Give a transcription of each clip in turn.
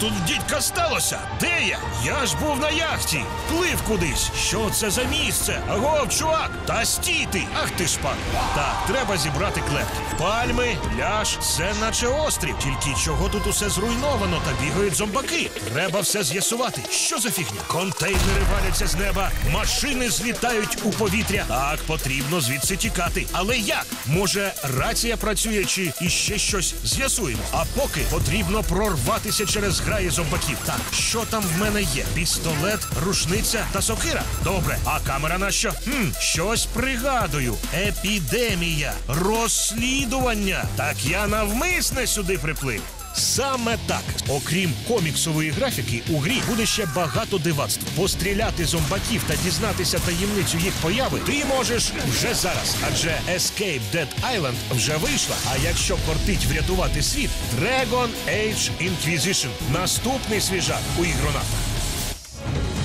тут дідька сталося? Де я? Я ж був на яхті, плив кудись. Що це за місце? Агов, чувак! Та стій ти! Ах ти шпак! Так, треба зібрати клетки. Пальми, ляж, це наче острів. Тільки чого тут усе зруйновано та бігають зомбаки. Треба все з'ясувати. Що за фігня? Контейнери валяться з неба, машини злітають у повітря. Так, потрібно звідси тікати. Але як? Може, рація працює чи іще щось з'ясуємо. А поки потрібно прорватися через граї зомбаків. Так, що там в мене є? Пістолет, рушниця та сокира. Добре, а камера на що? Хм, щось пригадую. Епідемія, розслідування. Так я навмисне сюди приплив. Саме так, окрім коміксової графіки, у грі буде ще багато дивацтв. Постріляти зомбаків та дізнатися таємницю їх появи ти можеш вже зараз. Адже Escape Dead Island вже вийшла. А якщо кортить врятувати світ, Dragon Age Inquisition – наступний свіжак у ігронавтах.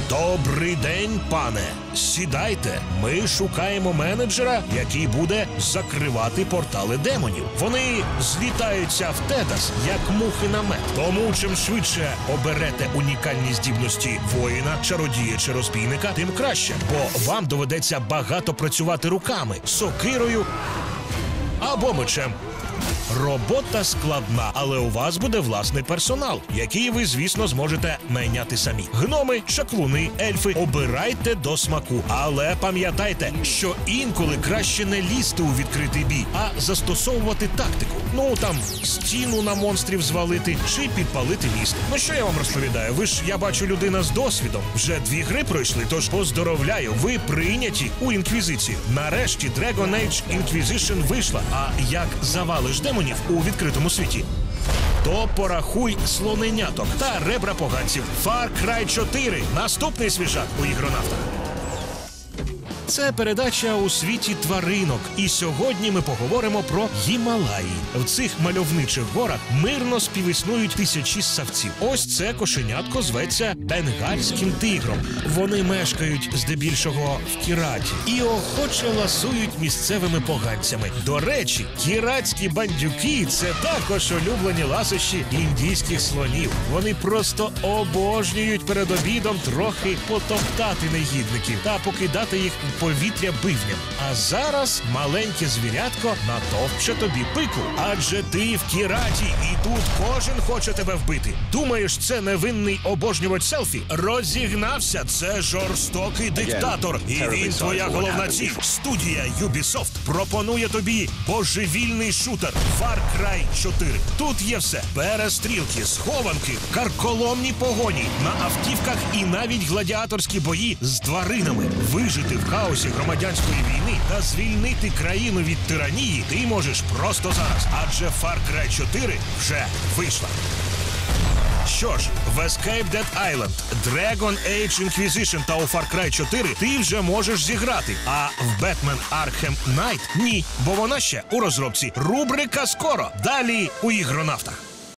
Добрий день, пане. Сідайте. Ми шукаємо менеджера, який буде закривати портали демонів. Вони злітаються в Тедас, як мухи на мед. Тому чим швидше оберете унікальні здібності воїна, чародія чи розбійника, тим краще, бо вам доведеться багато працювати руками, сокирою або мечем. Робота складна, але у вас буде власний персонал, який ви, звісно, зможете найняти самі. Гноми, шаклуни, ельфи. Обирайте до смаку. Але пам'ятайте, що інколи краще не лізти у відкритий бій, а застосовувати тактику. Ну там стіну на монстрів звалити чи підпалити міст. Ну що я вам розповідаю? Ви ж я бачу людина з досвідом. Вже дві гри пройшли, тож поздоровляю. Ви прийняті у інквізицію. Нарешті Dragon Age Inquisition вийшла. А як завалиш демонів у відкритому світі? То порахуй слоненяток та ребра поганців. Far Cry 4. Наступний свіжак у ігронавтах. Це передача у світі тваринок. І сьогодні ми поговоримо про Гімалаї. В цих мальовничих горах мирно співіснують тисячі ссавців. Ось це кошенятко зветься бенгальським тигром. Вони мешкають здебільшого в Кіраті і охоче ласують місцевими поганцями. До речі, кіратські бандюки це також улюблені ласощі індійських слонів. Вони просто обожнюють перед обідом трохи потоптати негідників та покидати їх повітря бивням. А зараз маленьке звірятко натовпче тобі пику. Адже ти в кіраті, і тут кожен хоче тебе вбити. Думаєш, це невинний обожнювач селфі? Розігнався. Це жорстокий диктатор. І він твоя головна ціль. Студія Ubisoft пропонує тобі божевільний шутер Far Cry 4. Тут є все: перестрілки, схованки, карколомні погоні на автівках і навіть гладіаторські бої з тваринами. Вижити в хаосі громадянської війни та звільнити країну від тиранії ти можеш просто зараз. Адже Far Cry 4 вже вийшла. Що ж, в Escape Dead Island, Dragon Age Inquisition та у Far Cry 4 ти вже можеш зіграти. А в Batman Arkham Knight ні, бо вона ще у розробці. Рубрика скоро. Далі у ігронавтах.